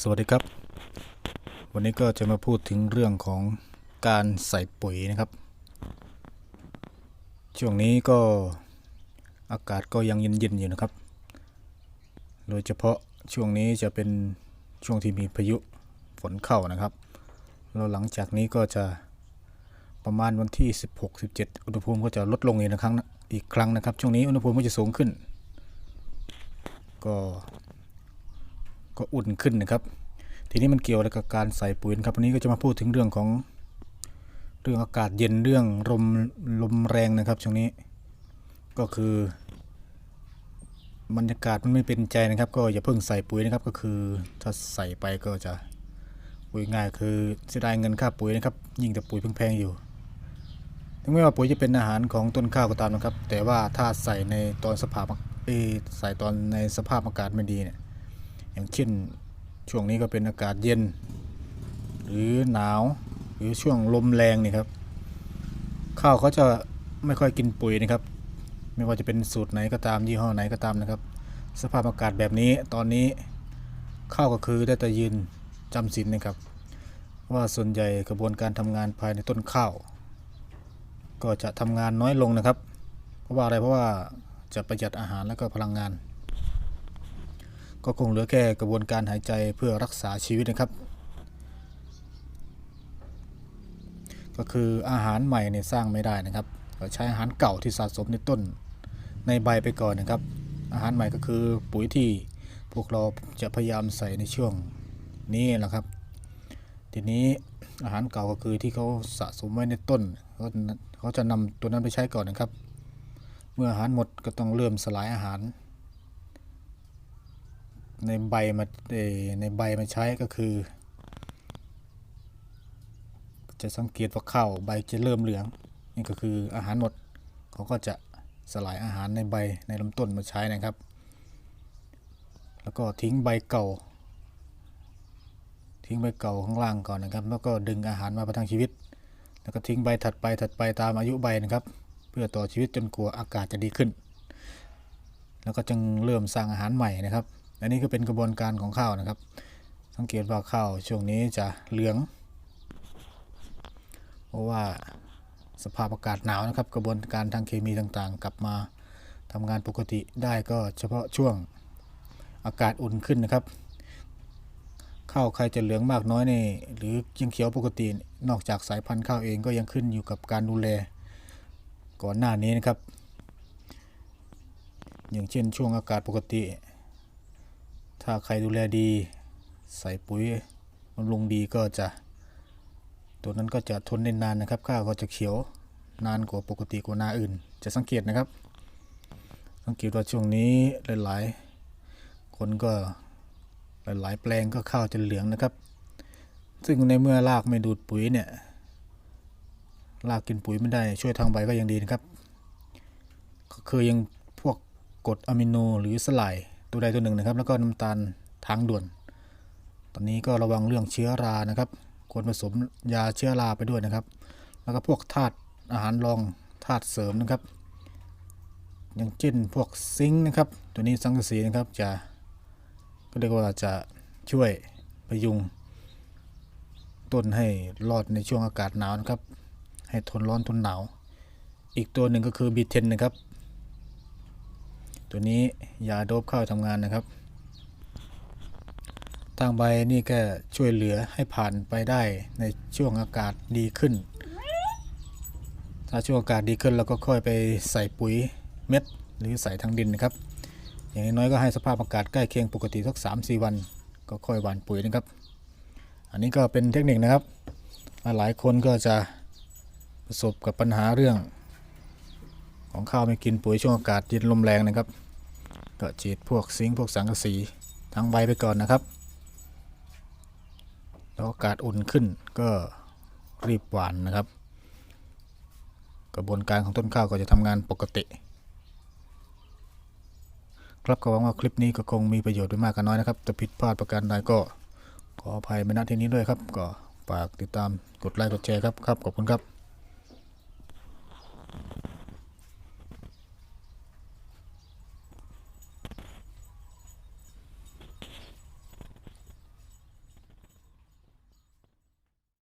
สวัสดีครับ วันนี้ก็จะมาพูดถึงเรื่องของการใส่ปุ๋ยนะครับ ช่วงนี้ก็อากาศก็ยังเย็นๆอยู่นะครับ โดยเฉพาะช่วงนี้จะเป็นช่วงที่มีพายุฝนเข้านะครับ แล้วหลังจากนี้ก็จะประมาณวันที่ 16-17 อุณหภูมิก็จะลดลงอีกครั้งอีกครั้งนะครับ ช่วงนี้อุณหภูมิก็จะสูงขึ้น ก็ ก็อุ่นขึ้นนะครับ ทีนี้มันเกี่ยวอะไรกับการใส่ปุ๋ยนะครับ วันนี้ก็จะมาพูดถึงเรื่องของเรื่องอากาศเย็นเรื่องลมลมแรงนะครับช่วงนี้ ก็คือบรรยากาศมันไม่เป็นใจนะครับ ก็อย่าเพิ่งใส่ปุ๋ยนะครับ ก็คือถ้าใส่ไปก็จะปุ๋ยง่ายคือเสียดายเงินค่าปุ๋ยนะครับ ยิ่งแต่ปุ๋ยแพงๆอยู่ถึงแม้ว่าปุ๋ยจะเป็นอาหารของต้นข้าวก็ตามนะครับ แต่ว่าถ้าใส่ในตอนสภาพเอใส่ตอนในสภาพอากาศไม่ดีเนี่ย อย่างเช่นช่วงนี้ก็เป็นอากาศเย็น หรือหนาวหรือช่วงลมแรงนี่ครับ ข้าวเขาจะไม่ค่อยกินปุ๋ยนะครับ ไม่ว่าจะเป็นสูตรไหนก็ตามยี่ห้อไหนก็ตามนะครับ สภาพอากาศแบบนี้ตอนนี้ข้าวก็คือได้แต่ยืนจำศีลนะครับ ว่าส่วนใหญ่กระบวนการทำงานภายในต้นข้าว ก็จะทำงานน้อยลงนะครับ เพราะว่าอะไรเพราะว่าจะประหยัดอาหารและก็พลังงาน ก็คงเหลือแค่กระบวนการหายใจเพื่อรักษาชีวิตนะครับ ก็คืออาหารใหม่เนี่ยสร้างไม่ได้นะครับก็ใช้อาหารเก่าที่สะสมในต้นในใบไปก่อนนะครับ อาหารใหม่ก็คือปุ๋ยที่พวกเราจะพยายามใส่ในช่วงนี้แหละครับ ทีนี้อาหารเก่าก็คือที่เขาสะสมไว้ในต้นเขาเขาจะนำตัวนั้นไปใช้ก่อนนะครับ เมื่ออาหารหมดก็ต้องเริ่มสลายอาหาร ในใบมาในใบมาใช้ก็คือ จะสังเกตว่าข้าวใบจะเริ่มเหลืองนี่ก็คืออาหารหมดเขาก็จะสลายอาหารในใบในลำต้นมาใช้นะครับ แล้วก็ทิ้งใบเก่า ทิ้งใบเก่าข้างล่างก่อนนะครับ แล้วก็ดึงอาหารมาประทังชีวิต แล้วก็ทิ้งใบถัดไปถัดไปตามอายุใบนะครับ เพื่อต่อชีวิตจนกลัวอากาศจะดีขึ้น แล้วก็จึงเริ่มสร้างอาหารใหม่นะครับ อันนี้ก็เป็นกระบวนการของข้าวนะครับ สังเกตว่าข้าวช่วงนี้จะเหลือง เพราะว่าสภาพอากาศหนาวนะครับ กระบวนการทางเคมีต่างๆ กลับมาทำงานปกติได้ก็เฉพาะช่วงอากาศอุ่นขึ้นนะครับข้าวใครจะเหลืองมากน้อยในหรือยังเขียวปกตินอกจากสายพันธุ์ข้าวเองก็ยังขึ้นอยู่กับการดูแลก่อนหน้านี้นะครับ อย่างเช่นช่วงอากาศปกติ ถ้าใครดูแลดี ใส่ปุ๋ยบำรุงดีก็จะ ตัวนั้นก็จะทนได้นานนะครับ ข้าวก็จะเขียวนานกว่าปกติกว่านาอื่น จะสังเกตนะครับ สังเกตว่าช่วงนี้หลาย ๆ คนก็หลาย ๆ แปลงก็ข้าวจะเหลืองนะครับ ซึ่งในเมื่อรากไม่ดูดปุ๋ยเนี่ยรากกินปุ๋ยไม่ได้ช่วยทางใบก็ยังดีนะครับ ก็คือยังพวกกรดอะมิโนหรือสลาย ตัวใดตัวหนึ่งนะครับ แล้วก็น้ำตาลทางด่วน ตอนนี้ก็ระวังเรื่องเชื้อรานะครับ ควรผสมยาเชื้อราไปด้วยนะครับ แล้วก็พวกธาตุอาหารรองธาตุเสริมนะครับ อย่างเช่นพวกซิงค์นะครับ ตัวนี้สังกะสีนะครับจะก็เรียกว่าจะช่วยพยุง ต้นให้รอดในช่วงอากาศหนาวนะครับ ให้ทนร้อนทนหนาว อีกตัวหนึ่งก็คือบีเทนนะครับ ตัวนี้ยาโดบเข้าทำงานนะครับทางใบนี่ก็ช่วยเหลือให้ผ่านไปได้ในช่วงอากาศดีขึ้น ถ้าช่วงอากาศดีขึ้นเราก็ค่อยไปใส่ปุ๋ยเม็ดหรือใส่ทางดินนะครับ อย่างน้อยๆก็ให้สภาพอากาศใกล้เคียงปกติสัก 3-4 วัน ก็ค่อยหว่านปุ๋ยนะครับ อันนี้ก็เป็นเทคนิคนะครับ หลายคนก็จะประสบกับปัญหาเรื่องของข้าวไม่กินปุ๋ยช่วงอากาศเย็นลมแรงนะครับ ก็ฉีดพวกซิงพวกสังกะสีทางใบไปก่อนนะครับแล้วอากาศอุ่นขึ้นก็รีบหวานนะครับ กระบวนการของต้นข้าวก็จะทำงานปกติ ครับก็หวังว่าคลิปนี้ก็คงมีประโยชน์ไม่มากก็น้อยนะครับจะผิดพลาดประการใดก็ขออภัยมาณที่นี้ด้วยครับ ก็ฝากติดตามกดไลค์กดแชร์ครับครับขอบคุณครับ